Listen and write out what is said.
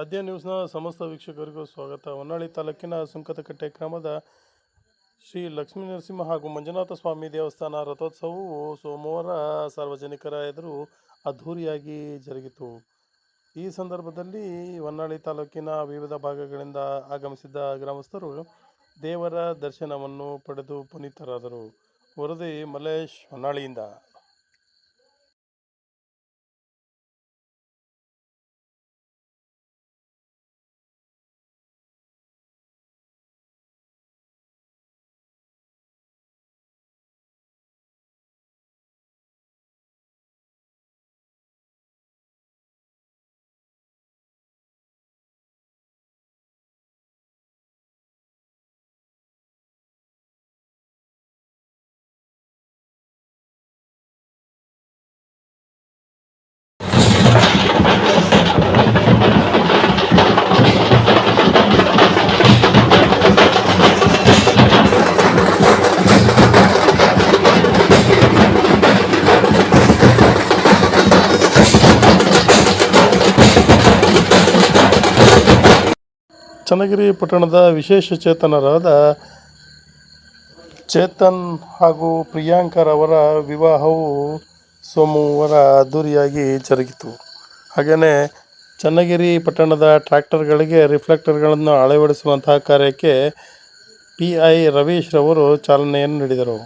ಆದ್ಯ ನ್ಯೂಸ್ನ ಸಮಸ್ತ ವೀಕ್ಷಕರಿಗೂ ಸ್ವಾಗತ. ಹೊನ್ನಾಳಿ ತಾಲೂಕಿನ ಸುಂಕದಕಟ್ಟೆ ಗ್ರಾಮದ ಶ್ರೀ ಲಕ್ಷ್ಮೀ ನರಸಿಂಹ ಹಾಗೂ ಮಂಜುನಾಥ ಸ್ವಾಮಿ ದೇವಸ್ಥಾನ ರಥೋತ್ಸವವು ಸೋಮವಾರ ಸಾರ್ವಜನಿಕರ ಎದುರು ಅದ್ಧೂರಿಯಾಗಿ ಜರುಗಿತು. ಈ ಸಂದರ್ಭದಲ್ಲಿ ಹೊನ್ನಾಳಿ ತಾಲೂಕಿನ ವಿವಿಧ ಭಾಗಗಳಿಂದ ಆಗಮಿಸಿದ್ದ ಗ್ರಾಮಸ್ಥರು ದೇವರ ದರ್ಶನವನ್ನು ಪಡೆದು ಪುನೀತರಾದರು. ವರದಿ ಮಲೇಶ್ ಹೊನ್ನಾಳಿಯಿಂದ. ಚನ್ನಗಿರಿ ಪಟ್ಟಣದ ವಿಶೇಷ ಚೇತನರಾದ ಚೇತನ್ ಹಾಗೂ ಪ್ರಿಯಾಂಕರವರ ವಿವಾಹವು ಸೋಮವಾರ ಅದ್ದೂರಿಯಾಗಿ ಜರುಗಿತು. ಹಾಗೆಯೇ ಚನ್ನಗಿರಿ ಪಟ್ಟಣದ ಟ್ರ್ಯಾಕ್ಟರ್ಗಳಿಗೆ ರಿಫ್ಲೆಕ್ಟರ್ಗಳನ್ನು ಅಳವಡಿಸುವಂತಹ ಕಾರ್ಯಕ್ಕೆ ಪಿ ಐ ರವೀಶ್ ರವರು ಚಾಲನೆಯನ್ನು ನೀಡಿದರು.